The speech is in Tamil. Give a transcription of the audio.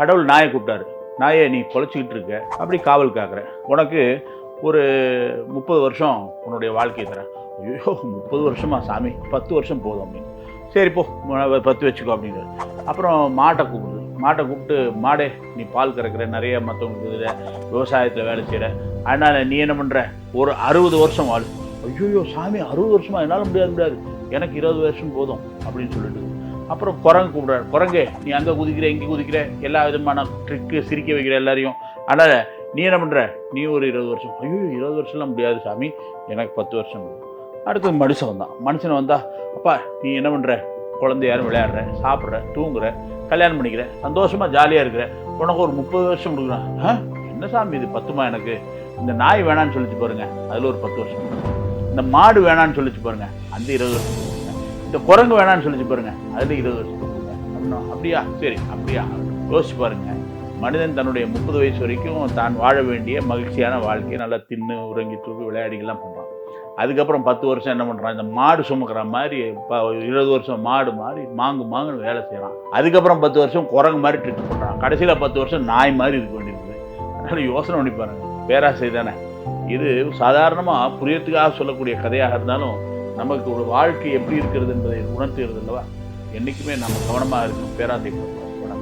கடவுள் நாயை கூப்பிட்டாரு. நாயை நீ பொழைச்சிக்கிட்டு இருக்க. அப்படி காவல் காக்குற. உனக்கு ஒரு முப்பது வருஷம் உன்னுடைய வாழ்க்கையை தரேன். ஐயோ முப்பது வருஷமா சாமி? பத்து வருஷம் போதும் அப்படின்னு. சரி போ. பத்து வச்சுக்கோ அப்படின்னு அப்புறம் மாட்டை கூப்பிடுது. மாட்டை கூப்பிட்டு மாடே நீ பால் கறக்கிற நிறைய மற்றவங்களுக்கு இதில் விவசாயத்தில் வேலை செய்கிற. அதனால் நீ என்ன பண்ணுற ஒரு அறுபது வருஷம் வாழ். ஐயோ சாமி அறுபது வருஷமா? என்னால் முடியாது முடியாது. எனக்கு இருபது வருஷம் போதும். அப்படின்னு சொல்லிட்டு அப்புறம் குரங்கு கூப்பிடுறாரு குரங்கு நீ அங்கே குதிக்கிற இங்கே குதிக்கிற எல்லா விதமான ட்ரிக்கு சிரிக்க வைக்கிற எல்லாரையும். ஆனால் நீ என்ன பண்ணுற நீ ஒரு இருபது வருஷம். ஐயோ இருபது வருஷம்லாம் முடியாது சாமி. எனக்கு பத்து வருஷம். அடுத்தது மனுஷன் வந்தான். மனுஷன் வந்தா அப்பா நீ என்ன பண்ணுற குழந்தையாரும் விளையாடுற சாப்பிட்ற தூங்குற கல்யாணம் பண்ணிக்கிற சந்தோஷமாக ஜாலியாக இருக்கிற உனக்கு ஒரு முப்பது வருஷம் கொடுக்குறான். ஆ என்ன சாமி இது? பத்துமா எனக்கு? இந்த நாய் வேணான்னு சொல்லிச்சு பாருங்க. அதில் ஒரு பத்து வருஷம். இந்த மாடு வேணான்னு சொல்லிச்சு பாருங்க. அந்த இருபது வருஷம். இந்த குரங்கு வேணான்னு சொல்லிச்சு பாருங்க. அதில் இருபது வருஷம் அப்படின்னா அப்படியா? சரி அப்படியா? யோசிச்சு பாருங்க. மனிதன் தன்னுடைய முப்பது வயசு வரைக்கும் தான் வாழ வேண்டிய மகிழ்ச்சியான வாழ்க்கையை நல்லா தின்னு உறங்கி தூக்கி விளையாடிகள்லாம் பண்ணுறான். அதுக்கப்புறம் பத்து வருஷம் என்ன பண்ணுறான் இந்த மாடு சுமக்கிற மாதிரி இருபது வருஷம் மாடு மாதிரி மாங்கு மாங்குன்னு வேலை செய்கிறான் அதுக்கப்புறம் பத்து வருஷம் குரங்கு மாதிரி ட்ரீட் பண்ணுறான் கடைசியில் பத்து வருஷம் நாய் மாதிரி இருக்க வேண்டியிருக்குது. அதனால் யோசனை பண்ணி பாருங்க. பேராசை தானே. இது சாதாரணமாக புரியத்துக்காக சொல்லக்கூடிய கதையாக இருந்தாலும் நமக்கு ஒரு வாழ்க்கை எப்படி இருக்கிறது என்பதை உணர்த்துகிறது அல்லவா? என்றைக்குமே நம்ம கவனமாக இருக்கணும் பேராசை